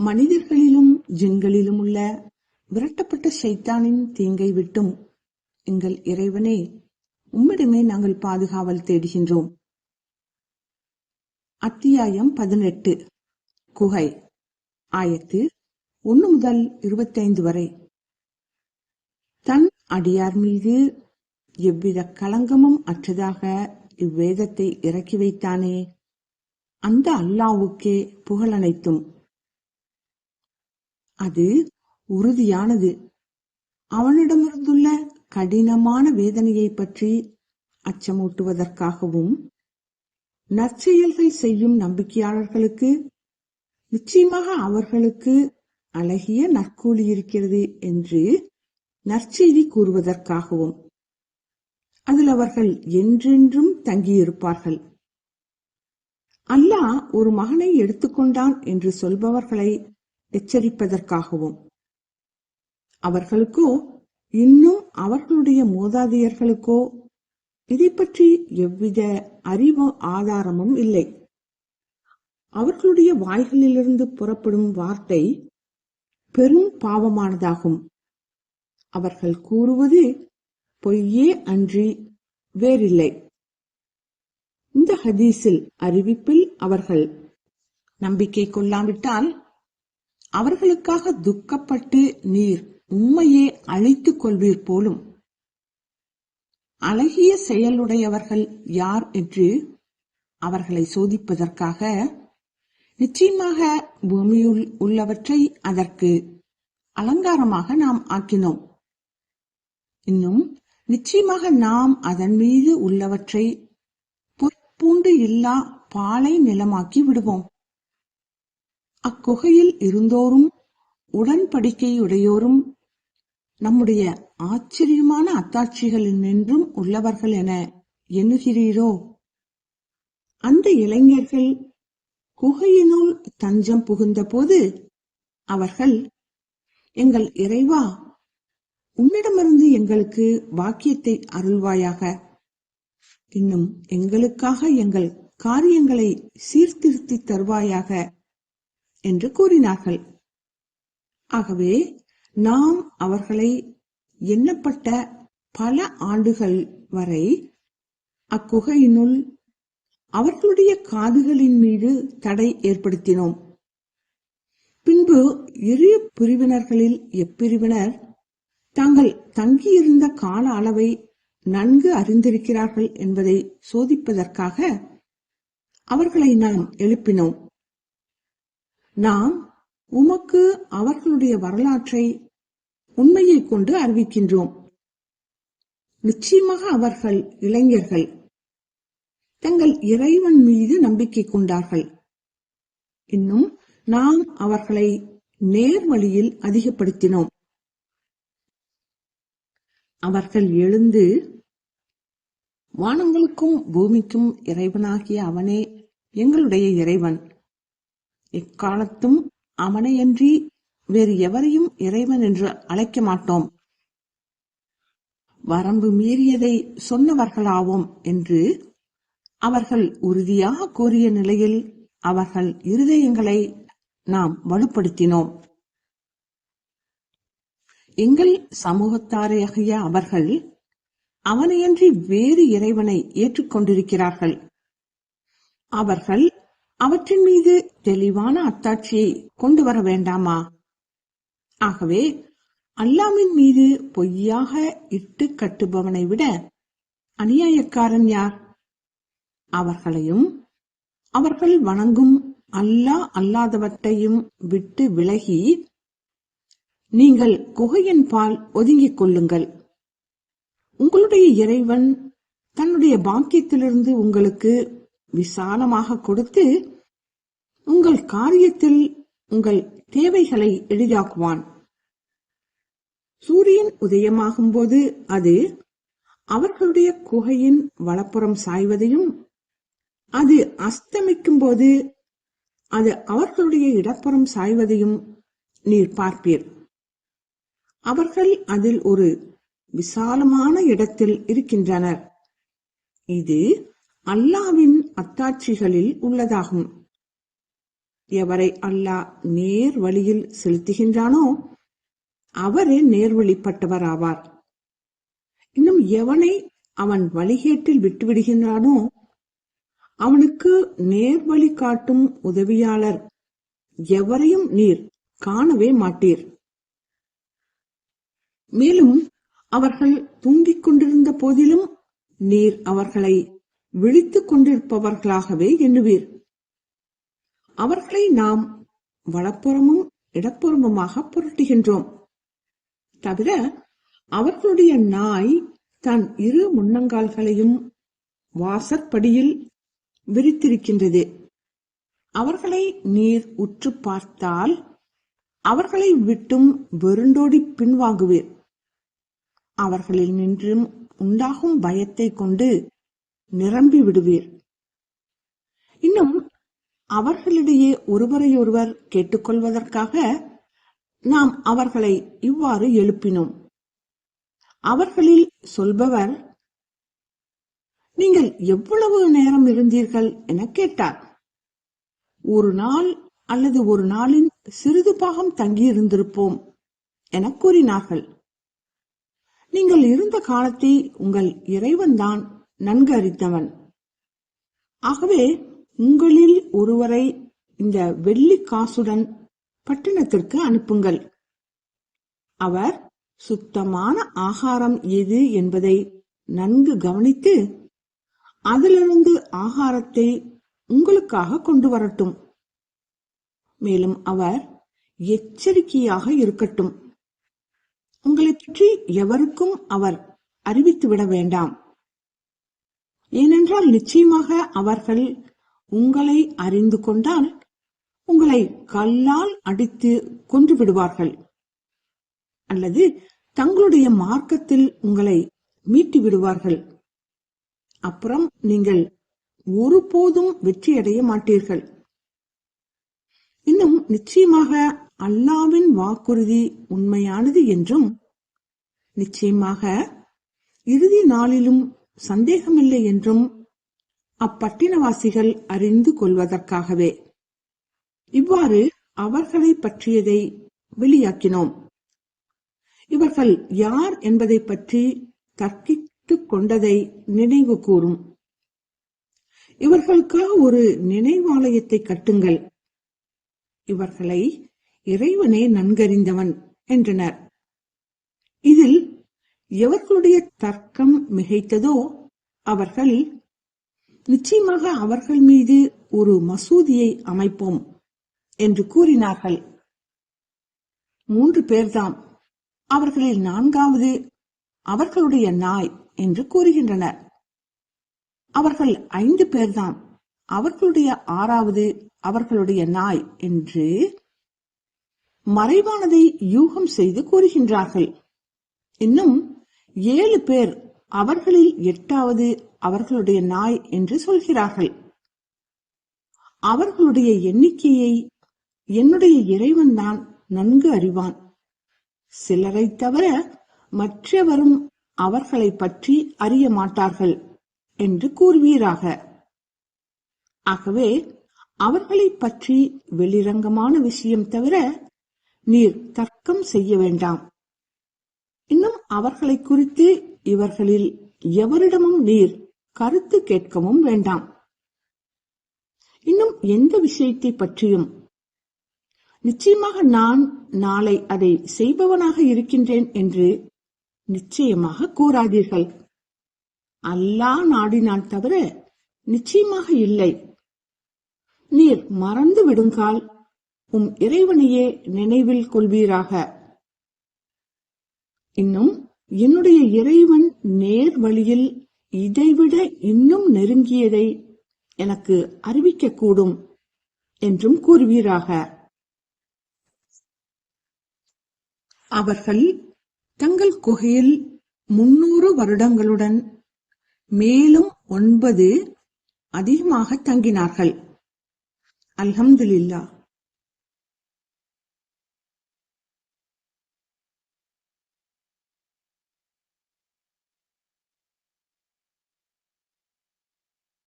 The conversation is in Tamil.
மனிதர்களிலும் ஜின்களிலும் உள்ள விரட்டப்பட்ட சைத்தானின் தீங்கை விட்டும் எங்கள் இறைவனே உம்மிடமே நாங்கள் பாதுகாவல் தேடுகின்றோம். அத்தியாயம் பதினெட்டு. குகை. ஆயத்து ஒன்று முதல் இருபத்தைந்து வரை. தன் அடியார் மீது எவ்வித களங்கமும் அற்றதாக இவ்வேதத்தை இறக்கி வைத்தானே அந்த அல்லாவுக்கே புகழனைத்தும். அது உறுதியானது. அவனிடமிருந்துள்ள கடினமான வேதனையை பற்றி அச்சமூட்டுவதற்காகவும் நற்செயல்கள் செய்யும் நம்பிக்கையாளர்களுக்கு நிச்சயமாக அவர்களுக்கு அழகிய நற்கூலி இருக்கிறது என்று நற்செய்தி கூறுவதற்காகவும் அதில் அவர்கள் என்றென்றும் தங்கியிருப்பார்கள். அல்லாஹ் ஒரு மகனை எடுத்துக்கொண்டான் என்று சொல்பவர்களை எச்சரிப்பதற்காகவும். அவர்களுக்கோ இன்னும் அவர்களுடைய மூதாதையர்களுக்கோ இதை பற்றி எவ்வித அறிவு ஆதாரமும் இல்லை. அவர்களுடைய வாய்களிலிருந்து புறப்படும் வார்த்தை பெரும் பாவமானதாகும். அவர்கள் கூறுவது பொய்யே அன்றி வேறில்லை. இந்த ஹதீஸில் அறிவிப்பில் அவர்கள் நம்பிக்கை கொள்ளாவிட்டால் அவர்களுக்காக துக்கப்பட்டு நீர் உண்மையே அழைத்துக் கொள்வீர் போலும். அழகிய செயலுடையவர்கள் யார் என்று அவர்களை சோதிப்பதற்காக நிச்சயமாக பூமியுள் உள்ளவற்றை அதற்கு அலங்காரமாக நாம் ஆக்கினோம். இன்னும் நிச்சயமாக நாம் அதன் மீது உள்ளவற்றை பொற்பூண்டு இல்லா பாலை நிலமாக்கி விடுவோம். அக்குகையில் இருந்தோரும் உடன்படிக்கையுடையோரும் நம்முடைய ஆச்சரியமான அத்தாட்சிகளில் நின்றும் உள்ளவர்கள் என எண்ணுகிறீரோ? அந்த இளைஞர்கள் குகையினுள் தஞ்சம் புகுந்தபோது அவர்கள் எங்கள் இறைவா உன்னிடமிருந்து எங்களுக்கு வாக்கியத்தை அருள்வாயாக. இன்னும் எங்களுக்காக எங்கள் காரியங்களை சீர்திருத்தி தருவாயாக. என்று கூறினார்கள். ஆகவே நாம் அவர்களை எண்ணப்பட்ட பல ஆண்டுகள் வரை அக்குகையினுள் அவர்களுடைய காதுகளின் மீது தடை ஏற்படுத்தினோம். பின்பு இரு பிரிவினர்களில் எப்பிரிவினர் தாங்கள் தங்கியிருந்த கால அளவை நன்கு அறிந்திருக்கிறார்கள் என்பதை சோதிப்பதற்காக அவர்களை நாம் எழுப்பினோம். நாம் உமக்கு அவர்களுடைய வரலாற்றை உண்மையை கொண்டு அறிவிக்கின்றோம். நிச்சயமாக அவர்கள் இளைஞர்கள். தங்கள் இறைவன் மீது நம்பிக்கை கொண்டார்கள். இன்னும் நாம் அவர்களை நேர் வழியில் அதிகப்படுத்தினோம். அவர்கள் எழுந்து வானங்களுக்கும் பூமிக்கும் இறைவனாகிய அவனே எங்களுடைய இறைவன். எக்காலத்தும் அவனையன்றி வேறு எவரையும் இறைவன் என்று அழைக்க மாட்டோம். வரம்பு மீறியதை சொன்னவர்களாவோம் என்று அவர்கள் உறுதியாக கூறிய நிலையில் அவர்கள் இருதயங்களை நாம் வலுப்படுத்தினோம். எங்கள் சமூகத்தாரையாகிய அவர்கள் அவனையன்றி வேறு இறைவனை ஏற்றுக்கொண்டிருக்கிறார்கள். அவர்கள் அவற்றின் மீது தெளிவான அத்தாட்சியை கொண்டு வர வேண்டாமா? ஆகவே அல்லாமின் மீது பொய்யாக இட்டு கட்டுபவனை விட அநியாயக்காரன் யார்? அவர்களையும் அவர்கள் வணங்கும் அல்லா அல்லாதவற்றையும் விட்டு விலகி நீங்கள் குகையின் பால் ஒதுங்கிக் கொள்ளுங்கள். உங்களுடைய இறைவன் தன்னுடைய பாக்கியத்திலிருந்து உங்களுக்கு விசாலமாக கொடுத்து உங்கள் காரியத்தில் உங்கள் தேவைகளை எளிதாக்குவான். சூரியன் உதயமாகும் போது அது அவர்களுடைய குகையின் வலப்புறம் சாய்வதையும் அது அஸ்தமிக்கும் போது அது அவர்களுடைய இடப்புறம் சாய்வதையும் நீர் பார்ப்பீர். அவர்கள் அதில் ஒரு விசாலமான இடத்தில் இருக்கின்றனர். இது அல்லாவின் அத்தாட்சிகளில் உள்ளதாகும். எவரை அல்லாஹ் நேர் வழியில் செலுத்துகின்றானோ அவரே நேர்வழிப்பட்டவர் ஆவார் இன்னும் எவனை அவன் வழிகேட்டில் விட்டுவிடுகின்றானோ அவனுக்கு நேர்வழி காட்டும் உதவியாளர் எவரையும் நீர் காணவே மாட்டீர். மேலும் அவர்கள் தூங்கிக் கொண்டிருந்த போதிலும் நீர் அவர்களை விழித்துக் கொண்டிருப்பவர்களாகவே எண்ணுவீர். அவர்களை நாம் வலப்புறமும் இடப்புறமுமாக புரட்டுகின்றோம். தவிர அவர்களுடைய நாய் தன் இரு முன்னங்கால்களையும் வாசற்படியில் விரித்திருக்கின்றது. அவர்களை நீர் உற்று பார்த்தால் அவர்களை விட்டும் வெருண்டோடி பின்வாங்குவீர். அவர்களில் நின்றும் உண்டாகும் பயத்தை கொண்டு நிரம்பி விடுவீர். இன்னும் அவர்களிடையே ஒருவரையொருவர் கேட்டுக்கொள்வதற்காக நாம் அவர்களை இவ்வாறு எழுப்பினோம். அவர்களில் சொல்பவர் நீங்கள் எவ்வளவு நேரம் இருந்தீர்கள்? என கேட்டார். ஒரு நாள் அல்லது ஒரு நாளின் சிறிது பாகம் தங்கியிருந்திருப்போம் என கூறினார்கள். நீங்கள் இருந்த காலத்தை உங்கள் இறைவன்தான் நன்கு அறிந்தவன். ஆகவே உங்களில் ஒருவரை இந்த வெள்ளி காசுடன் பட்டணத்திற்கு அனுப்புங்கள். அவர் சுத்தமான ஆகாரம் எது என்பதை நன்கு கவனித்து அதிலிருந்து ஆகாரத்தை உங்களுக்காக கொண்டு வரட்டும். மேலும் அவர் எச்சரிக்கையாக இருக்கட்டும். உங்களை பற்றி எவருக்கும் அவர் அறிவித்துவிட வேண்டாம். ஏனென்றால் நிச்சயமாக அவர்கள் உங்களை அறிந்து கொண்டால் உங்களை கல்லால் அடித்து கொன்று விடுவார்கள். அல்லது தங்களுடைய மார்க்கத்தில் உங்களை மீட்டி விடுவார்கள். அப்புறம் நீங்கள் ஒருபோதும் வெற்றியடைய மாட்டீர்கள். இன்னும் நிச்சயமாக அல்லாவின் வாக்குறுதி உண்மையானது என்றும் நிச்சயமாக இறுதி நாளிலும் சந்தேகமில்லை என்றும் அப்பட்டினவாசிகள் அறிந்து கொள்வதற்காகவே. இவ்வாறு அவர்களை பற்றியதை வெளியாக்கினோம். இவர்கள் யார் என்பதை பற்றி தர்க்கித்துக் கொண்டதை நினைவு கூறும். இவர்களுக்காக ஒரு நினைவாலயத்தை கட்டுங்கள். இவர்களை இறைவனே நன்கறிந்தவன் என்றனர். இதில் எவர்களுடைய தர்க்கம் மிகைத்ததோ அவர்கள் நிச்சயமாக அவர்கள் மீது ஒரு மசூதியை அமைப்போம் என்று கூறினார்கள். மூன்று பேர்தாம். அவர்களில் நான்காவது அவர்களுடைய நாய் என்று கூறுகின்றனர். அவர்கள் ஐந்து பேர்தாம். அவர்களுடைய ஆறாவது அவர்களுடைய நாய் என்று மறைவானதை யூகம் செய்து கூறுகின்றார்கள். இன்னும் ஏழு பேர் அவர்களில் எட்டாவது அவர்களுடைய நாய் என்று சொல்கிறார்கள். அவர்களுடைய எண்ணிக்கையை என்னுடைய இறைவன் தான் நன்கு அறிவான். சிலரை தவிர மற்றவரும் அவர்களை பற்றி அறிய மாட்டார்கள் என்று கூறுவீராக. ஆகவே அவர்களை பற்றி வெளிரங்கமான விஷயம் தவிர நீர் தர்க்கம் செய்ய வேண்டாம். அவர்களை குறித்து இவர்களில் எவரிடமும் நீர் கருத்து கேட்கவும் வேண்டாம். இன்னும் எந்த விஷயத்தை பற்றியும் நிச்சயமாக நான் நாளை அதை செய்பவனாக இருக்கின்றேன் என்று நிச்சயமாக கூறாதீர்கள். அல்லாஹ் நாடினான் தவிர நிச்சயமாக இல்லை. நீர் மறந்து விடுங்கால் உம் இறைவனையே நினைவில் கொள்வீராக. இன்னும் என்னுடைய இறைவன் நேர் வழியில் இதைவிட இன்னும் நெருங்கியதை எனக்கு அறிவிக்கக்கூடும் என்றும் கூறுவீராக. அவர்கள் தங்கள் குகையில் முன்னூறு வருடங்களுடன் மேலும் ஒன்பது அதிகமாக தங்கினார்கள். அல்ஹம்துலில்லாஹ்.